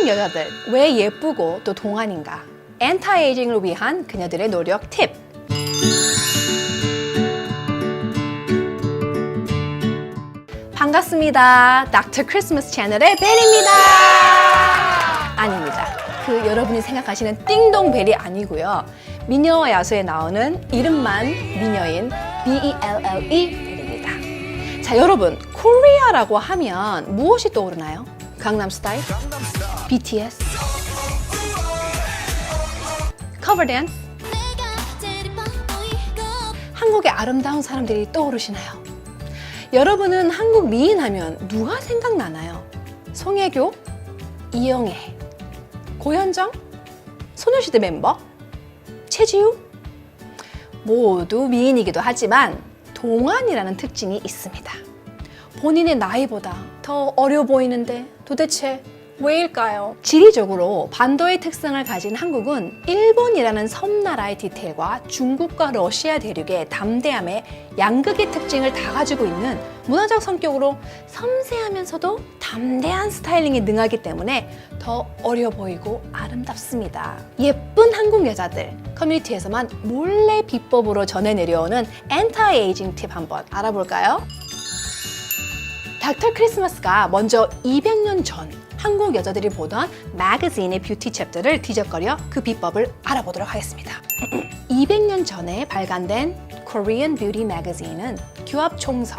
한국 여자들 왜 예쁘고 또 동안인가? 엔타에이징을 위한 그녀들의 노력 팁. 반갑습니다. 닥터 크리스마스 채널의 벨입니다. 아닙니다. 그 여러분이 생각하시는 띵동벨이 아니고요. 미녀 야수에 나오는 이름만 미녀인 B-E-L-L-E 벨입니다. 자, 여러분, 코리아라고 하면 무엇이 떠오르나요? 강남스타일? BTS? 커버 댄스? 한국의 아름다운 사람들이 떠오르시나요? 여러분은 한국 미인 하면 누가 생각나나요? 송혜교? 이영애? 고현정? 소녀시대 멤버? 최지우? 모두 미인이기도 하지만 동안이라는 특징이 있습니다. 본인의 나이보다 더 어려 보이는데 도대체 왜일까요? 지리적으로 반도의 특성을 가진 한국은 일본이라는 섬나라의 디테일과 중국과 러시아 대륙의 담대함의 양극의 특징을 다 가지고 있는 문화적 성격으로 섬세하면서도 담대한 스타일링에 능하기 때문에 더 어려 보이고 아름답습니다. 예쁜 한국 여자들 커뮤니티에서만 몰래 비법으로 전해 내려오는 엔타이 에이징 팁 한번 알아볼까요? 닥터 크리스마스가 먼저 200년 전 한국 여자들이 보던 매거진의 뷰티 챕터를 뒤적거려 그 비법을 알아보도록 하겠습니다. 200년 전에 발간된 Korean Beauty Magazine은 규합 총서.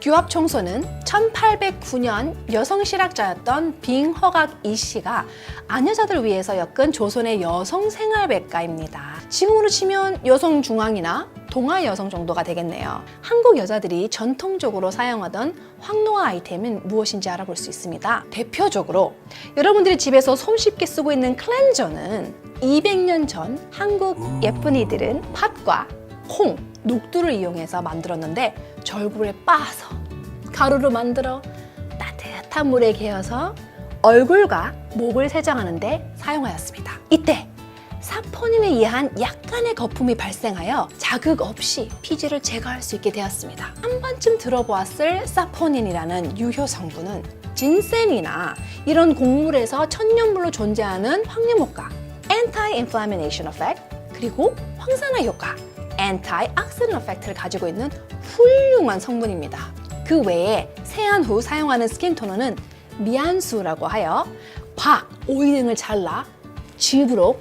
규합 총서는 1809년 여성 실학자였던 빙허각 이 씨가 아녀자들을 위해서 엮은 조선의 여성 생활백과입니다. 지금으로 치면 여성 중앙이나 동아 여성 정도가 되겠네요. 한국 여자들이 전통적으로 사용하던 황노화 아이템은 무엇인지 알아볼 수 있습니다. 대표적으로 여러분들이 집에서 손쉽게 쓰고 있는 클렌저는 200년 전 한국 예쁜이들은 팥과 콩, 녹두를 이용해서 만들었는데 절구에 빻아서 가루로 만들어 따뜻한 물에 개어서 얼굴과 목을 세정하는데 사용하였습니다. 이때 사포닌에 의한 약간의 거품이 발생하여 자극 없이 피지를 제거할 수 있게 되었습니다. 한 번쯤 들어보았을 사포닌이라는 유효 성분은 진센이나 이런 곡물에서 천년물로 존재하는 황리목과 anti-inflammation effect 그리고 황산화 효과 anti-oxidant effect를 가지고 있는 훌륭한 성분입니다. 그 외에 세안 후 사용하는 스킨 토너는 미안수라고 하여 박, 오이 등을 잘라 즙으로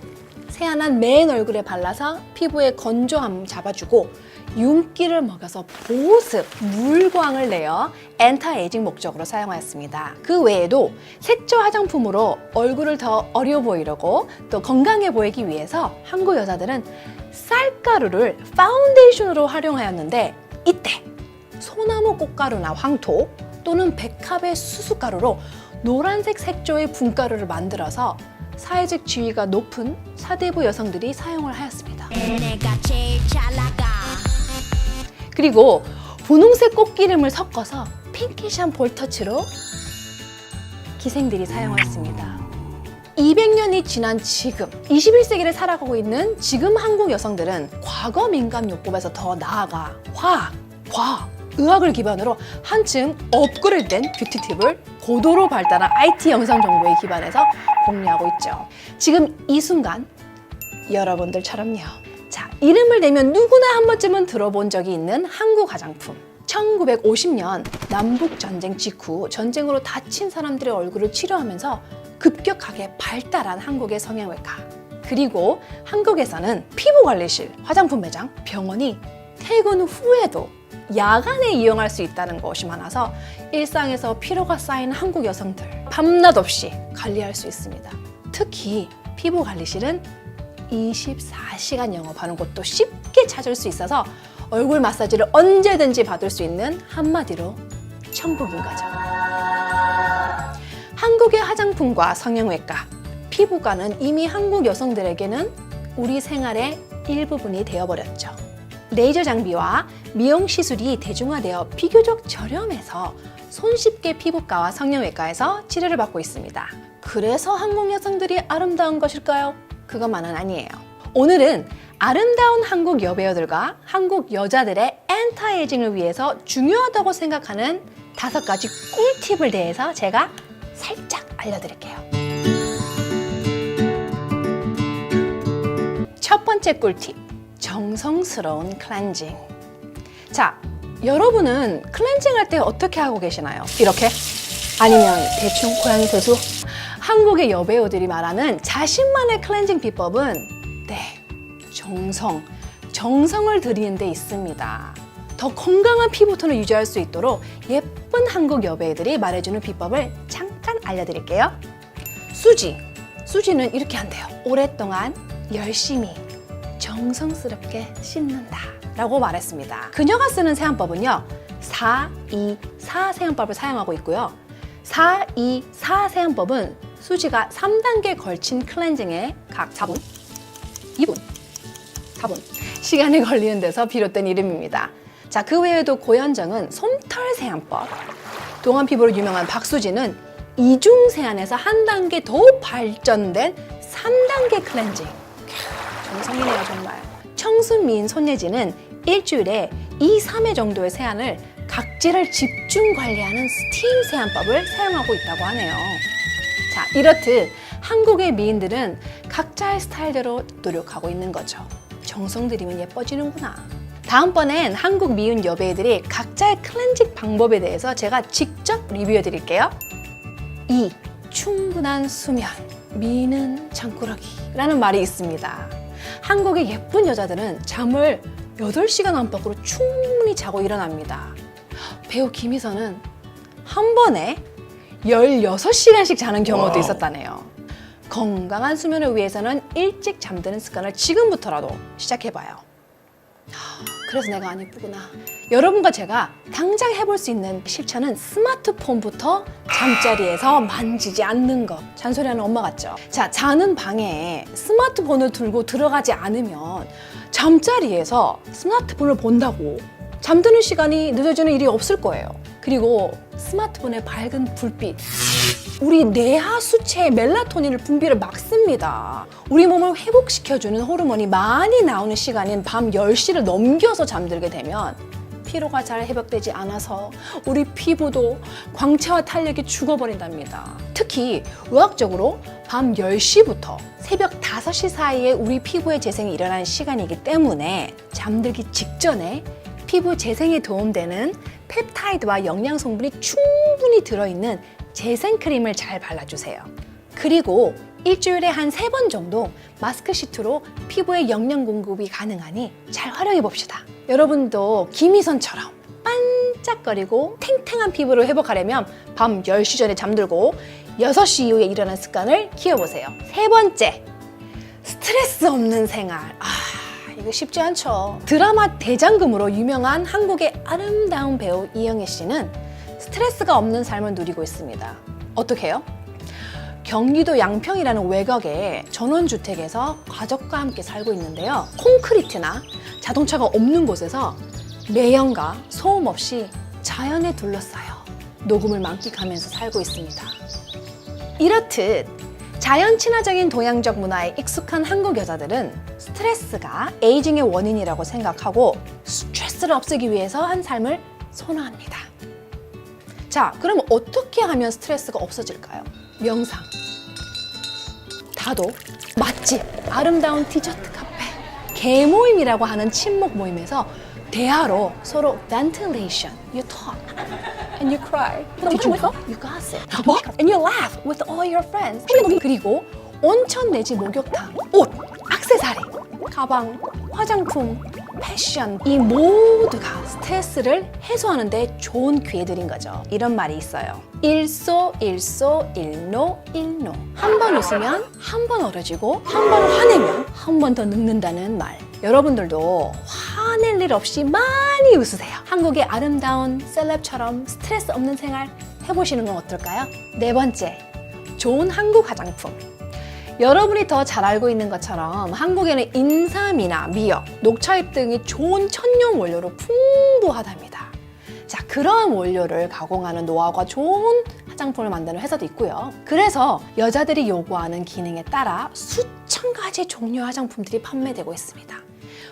세안한 맨 얼굴에 발라서 피부의 건조함 잡아주고 윤기를 먹여서 보습, 물광을 내어 엔타에이징 목적으로 사용하였습니다. 그 외에도 색조 화장품으로 얼굴을 더 어려 보이려고 또 건강해 보이기 위해서 한국 여자들은 쌀가루를 파운데이션으로 활용하였는데 이때 소나무 꽃가루나 황토 또는 백합의 수수가루로 노란색 색조의 분가루를 만들어서 사회적 지위가 높은 사대부 여성들이 사용을 하였습니다. 그리고 분홍색 꽃기름을 섞어서 핑키시한 볼터치로 기생들이 사용했습니다. 200년이 지난 지금 21세기를 살아가고 있는 지금 한국 여성들은 과거 민감 요법에서 더 나아가 화학, 과학, 의학을 기반으로 한층 업그레이드된 뷰티 팁을 고도로 발달한 IT 영상 정보에 기반해서 공유하고 있죠. 지금 이 순간 여러분들처럼요. 자, 이름을 대면 누구나 한 번쯤은 들어본 적이 있는 한국 화장품. 1950년 남북 전쟁 직후 전쟁으로 다친 사람들의 얼굴을 치료하면서 급격하게 발달한 한국의 성형외과. 그리고 한국에서는 피부관리실, 화장품 매장, 병원이 퇴근 후에도 야간에 이용할 수 있다는 것이 많아서 일상에서 피로가 쌓인 한국 여성들 밤낮 없이 관리할 수 있습니다. 특히 피부 관리실은 24시간 영업하는 곳도 쉽게 찾을 수 있어서 얼굴 마사지를 언제든지 받을 수 있는 한마디로 천국인 거죠. 한국의 화장품과 성형외과, 피부과는 이미 한국 여성들에게는 우리 생활의 일부분이 되어버렸죠. 레이저 장비와 미용 시술이 대중화되어 비교적 저렴해서 손쉽게 피부과와 성형외과에서 치료를 받고 있습니다. 그래서 한국 여성들이 아름다운 것일까요? 그것만은 아니에요. 오늘은 아름다운 한국 여배우들과 한국 여자들의 엔타에이징을 위해서 중요하다고 생각하는 다섯 가지 꿀팁을 대해서 제가 살짝 알려드릴게요. 첫 번째 꿀팁. 정성스러운 클렌징. 자, 여러분은 클렌징 할 때 어떻게 하고 계시나요? 이렇게? 아니면 대충 고양이 세수? 한국의 여배우들이 말하는 자신만의 클렌징 비법은 네, 정성, 정성을 들이는 데 있습니다. 더 건강한 피부톤을 유지할 수 있도록 예쁜 한국 여배우들이 말해주는 비법을 잠깐 알려드릴게요. 수지. 수지는 이렇게 한대요. 오랫동안 열심히 정성스럽게 씻는다. 라고 말했습니다. 그녀가 쓰는 세안법은요. 4, 2, 4 세안법을 사용하고 있고요. 4, 2, 4 세안법은 수지가 3단계 걸친 클렌징에 각 4분, 2분, 4분 시간이 걸리는 데서 비롯된 이름입니다. 자, 그 외에도 고현정은 솜털 세안법, 동안 피부로 유명한 박수진은 이중 세안에서 한 단계 더 발전된 3단계 클렌징. 캬, 정성이네요, 정말. 청순미인 손예진은 일주일에 2, 3회 정도의 세안을 각질을 집중 관리하는 스팀 세안법을 사용하고 있다고 하네요. 자, 이렇듯 한국의 미인들은 각자의 스타일대로 노력하고 있는 거죠. 정성 들이면 예뻐지는구나. 다음번엔 한국 미인 여배우들이 각자의 클렌징 방법에 대해서 제가 직접 리뷰해 드릴게요. 2. 충분한 수면. 미는 장꾸러기라는 말이 있습니다. 한국의 예쁜 여자들은 잠을 8시간 안팎으로 충분히 자고 일어납니다. 배우 김희선은 한 번에 16시간씩 자는 경우도 와우. 있었다네요. 건강한 수면을 위해서는 일찍 잠드는 습관을 지금부터라도 시작해봐요. 하, 그래서 내가 안 이쁘구나. 여러분과 제가 당장 해볼 수 있는 실천은 스마트폰부터 잠자리에서 만지지 않는 것. 잔소리하는 엄마 같죠? 자, 자는 방에 스마트폰을 들고 들어가지 않으면 잠자리에서 스마트폰을 본다고 잠드는 시간이 늦어지는 일이 없을 거예요. 그리고 스마트폰의 밝은 불빛. 우리 뇌하 수체의 멜라토닌을 분비를 막습니다. 우리 몸을 회복시켜주는 호르몬이 많이 나오는 시간인 밤 10시를 넘겨서 잠들게 되면 피로가 잘 회복되지 않아서 우리 피부도 광채와 탄력이 죽어버린답니다. 특히 의학적으로 밤 10시부터 새벽 5시 사이에 우리 피부의 재생이 일어나는 시간이기 때문에 잠들기 직전에 피부 재생에 도움되는 펩타이드와 영양 성분이 충분히 들어있는 재생 크림을 잘 발라주세요. 그리고 일주일에 한 세 번 정도 마스크 시트로 피부에 영양 공급이 가능하니 잘 활용해 봅시다. 여러분도 김희선처럼 반짝거리고 탱탱한 피부를 회복하려면 밤 10시 전에 잠들고 6시 이후에 일어나는 습관을 키워보세요. 세 번째, 스트레스 없는 생활. 아, 이거 쉽지 않죠. 드라마 대장금으로 유명한 한국의 아름다운 배우 이영애 씨는 스트레스가 없는 삶을 누리고 있습니다. 어떻게 해요? 경기도 양평이라는 외곽의 전원주택에서 가족과 함께 살고 있는데요. 콘크리트나 자동차가 없는 곳에서 매연과 소음 없이 자연에 둘러싸여 녹음을 만끽하면서 살고 있습니다. 이렇듯 자연 친화적인 동양적 문화에 익숙한 한국 여자들은 스트레스가 에이징의 원인이라고 생각하고 스트레스를 없애기 위해서 한 삶을 선호합니다. 자, 그럼 어떻게 하면 스트레스가 없어질까요? 명상, 다도, 맛집, 아름다운 디저트 카페, 개모임이라고 하는 친목 모임에서 대화로 서로 ventilation, you talk and you cry. Did you gossip. 뭐? And you laugh with all your friends. 그리고 온천 내지 목욕탕, 옷, 액세서리, 가방, 화장품, 패션 이 모두가 스트레스를 해소하는데 좋은 기회들인 거죠. 이런 말이 있어요. 일소 일소 일노 일노. 한 번 웃으면 한 번 어려지고 한 번 화내면 한 번 더 늙는다는 말. 여러분들도 화낼 일 없이 많이 웃으세요. 한국의 아름다운 셀럽처럼 스트레스 없는 생활 해보시는 건 어떨까요? 네 번째, 좋은 한국 화장품. 여러분이 더 잘 알고 있는 것처럼 한국에는 인삼이나 미역, 녹차잎 등이 좋은 천연 원료로 풍부하답니다. 자, 그러한 원료를 가공하는 노하우가 좋은 화장품을 만드는 회사도 있고요. 그래서 여자들이 요구하는 기능에 따라 수천 가지 종류 화장품들이 판매되고 있습니다.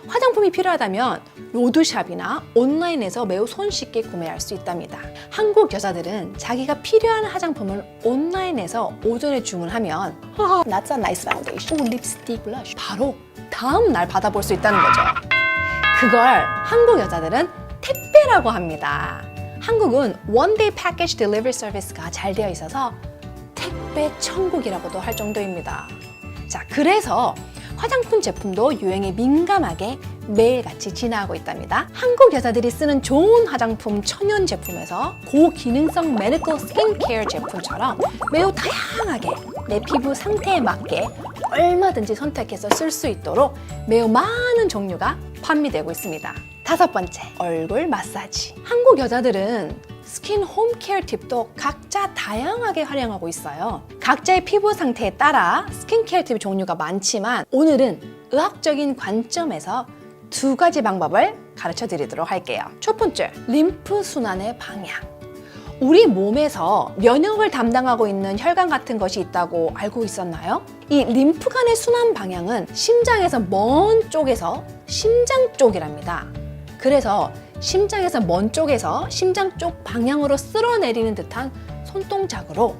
화장품이 필요하다면 로드샵이나 온라인에서 매우 손쉽게 구매할 수 있답니다. 한국 여자들은 자기가 필요한 화장품을 온라인에서 오전에 주문하면 아, That's a nice foundation. 오, 립스틱, 블러쉬. 바로 다음 날 받아볼 수 있다는 거죠. 그걸 한국 여자들은 택배라고 합니다. 한국은 원데이 패키지 딜리버리 서비스가 잘 되어 있어서 택배 천국이라고도 할 정도입니다. 자, 그래서 화장품 제품도 유행에 민감하게 매일같이 진화하고 있답니다. 한국 여자들이 쓰는 좋은 화장품 천연 제품에서 고기능성 메디컬 스킨케어 제품처럼 매우 다양하게 내 피부 상태에 맞게 얼마든지 선택해서 쓸 수 있도록 매우 많은 종류가 판매되고 있습니다. 다섯 번째, 얼굴 마사지. 한국 여자들은 스킨 홈케어 팁도 각자 다양하게 활용하고 있어요. 각자의 피부 상태에 따라 스킨케어 팁 종류가 많지만 오늘은 의학적인 관점에서 두 가지 방법을 가르쳐 드리도록 할게요. 첫 번째, 림프 순환의 방향. 우리 몸에서 면역을 담당하고 있는 혈관 같은 것이 있다고 알고 있었나요? 이 림프관의 순환 방향은 심장에서 먼 쪽에서 심장 쪽이랍니다. 그래서 심장에서 먼 쪽에서 심장 쪽 방향으로 쓸어내리는 듯한 손동작으로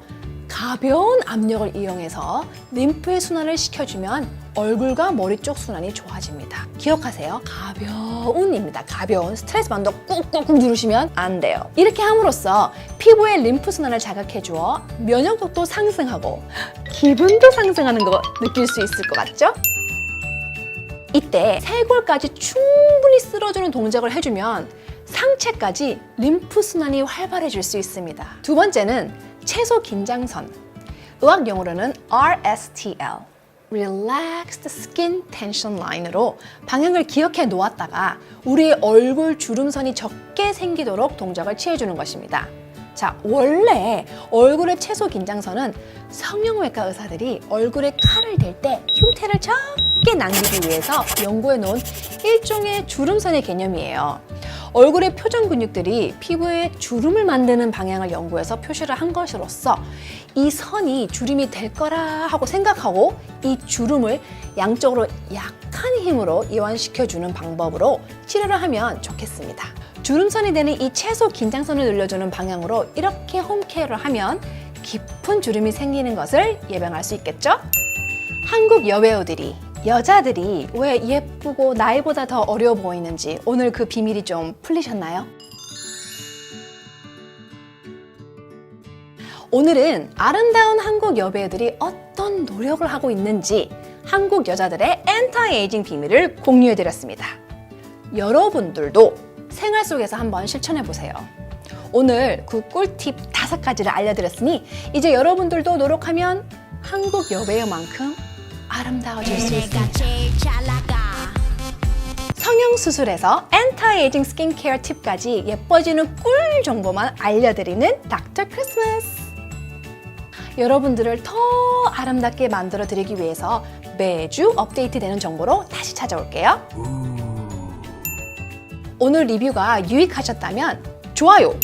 가벼운 압력을 이용해서 림프의 순환을 시켜주면 얼굴과 머리 쪽 순환이 좋아집니다. 기억하세요. 가벼운입니다. 가벼운. 스트레스 반도 꾹꾹꾹 누르시면 안 돼요. 이렇게 함으로써 피부의 림프 순환을 자극해 주어 면역력도 상승하고 기분도 상승하는 거 느낄 수 있을 것 같죠? 이때 쇄골까지 충분히 쓸어주는 동작을 해주면 상체까지 림프 순환이 활발해질 수 있습니다. 두 번째는 채소 긴장선. 의학 용어로는 RSTL. Relaxed Skin Tension Line으로 방향을 기억해 놓았다가 우리의 얼굴 주름선이 적게 생기도록 동작을 취해주는 것입니다. 자, 원래 얼굴의 채소 긴장선은 성형외과 의사들이 얼굴에 칼을 댈 때 흉태를 적게 남기기 위해서 연구해 놓은 일종의 주름선의 개념이에요. 얼굴의 표정 근육들이 피부에 주름을 만드는 방향을 연구해서 표시를 한 것으로서 이 선이 주름이 될 거라 하고 생각하고 이 주름을 양쪽으로 약한 힘으로 이완시켜주는 방법으로 치료를 하면 좋겠습니다. 주름선이 되는 이 채소 긴장선을 늘려주는 방향으로 이렇게 홈케어를 하면 깊은 주름이 생기는 것을 예방할 수 있겠죠? 한국 여배우들이 여자들이 왜 예쁘고 나이보다 더 어려 보이는지 오늘 그 비밀이 좀 풀리셨나요? 오늘은 아름다운 한국 여배우들이 어떤 노력을 하고 있는지 한국 여자들의 엔타에이징 비밀을 공유해 드렸습니다. 여러분들도 생활 속에서 한번 실천해 보세요. 오늘 그 꿀팁 다섯 가지를 알려드렸으니 이제 여러분들도 노력하면 한국 여배우만큼 아름다워질 수 있습니다. 성형수술에서 엔타에이징 스킨케어 팁까지 예뻐지는 꿀 정보만 알려드리는 닥터 크리스마스. 여러분들을 더 아름답게 만들어 드리기 위해서 매주 업데이트되는 정보로 다시 찾아올게요. 오늘 리뷰가 유익하셨다면 좋아요,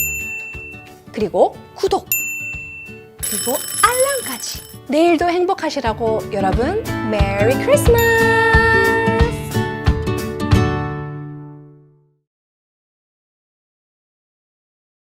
그리고 구독, 그리고 알람까지. 내일도 행복하시라고 여러분, 메리 크리스마스!